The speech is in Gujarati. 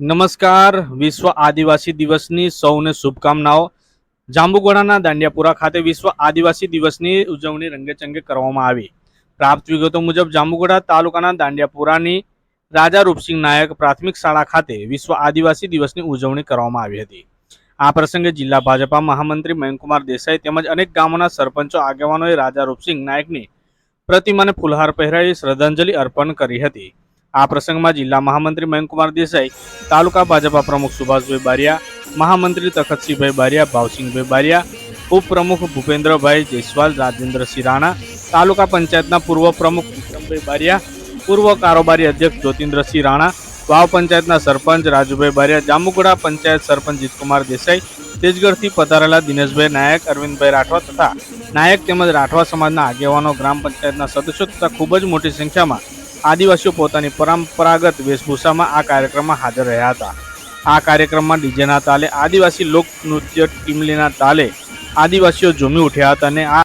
નમસ્કાર. વિશ્વ આદિવાસી દિવસની સૌને શુભકામનાઓ. જાંબુગોડાના દાંડિયાપુરા ખાતે વિશ્વ આદિવાસી દિવસની ઉજવણી રંગેચંગે કરવામાં આવી. પ્રાપ્ત વિગતો મુજબ જાંબુગોડા તાલુકાના દાંડિયાપુરાની રાજા રૂપસિંહ નાયક પ્રાથમિક શાળા ખાતે વિશ્વ આદિવાસી દિવસની ઉજવણી કરવામાં આવી હતી. આ પ્રસંગે જિલ્લા ભાજપા મહામંત્રી મયંકુમાર દેસાઈ તેમજ અનેક ગામોના સરપંચો, આગેવાનોએ રાજા રૂપસિંહ નાયકની પ્રતિમાને ફુલહાર પહેરાવી શ્રદ્ધાંજલિ અર્પણ કરી હતી. આ પ્રસંગમાં જિલ્લા મહામંત્રી મયંકુમાર દેસાઈ, તાલુકા ભાજપા પ્રમુખ સુભાષભાઈ બારિયા, મહામંત્રી તખતસિંહભાઈ બારિયા, ભાવસિંહભાઈ બારિયા, ઉપપ્રમુખ ભૂપેન્દ્રભાઈ જયસ્વાલ, રાજેન્દ્રસિંહ રાણા, તાલુકા પંચાયતના પૂર્વ પ્રમુખ વિક્રમભાઈ બારિયા, પૂર્વ કારોબારી અધ્યક્ષ જ્યોતિન્દ્રસિંહ રાણા, વાવ પંચાયતના સરપંચ રાજુભાઈ બારિયા જામુગડા પંચાયત સરપંચ જીતકુમાર દેસાઈ, તેજગઢથી પધારેલા દિનેશભાઈ નાયક, અરવિંદભાઈ રાઠવા તથા નાયક તેમજ રાઠવા સમાજના આગેવાનો ગ્રામ પંચાયતના સદસ્યો તથા ખૂબ જ મોટી સંખ્યામાં આદિવાસીઓ પોતાની પરંપરાગત વેશભૂષામાં આ કાર્યક્રમમાં હાજર રહ્યા હતા. આ કાર્યક્રમમાં ડીજેના તાલે આદિવાસી લોક નૃત્ય ટીમલીના તાલે આદિવાસીઓ ઝૂમી ઉઠ્યા હતા અને આ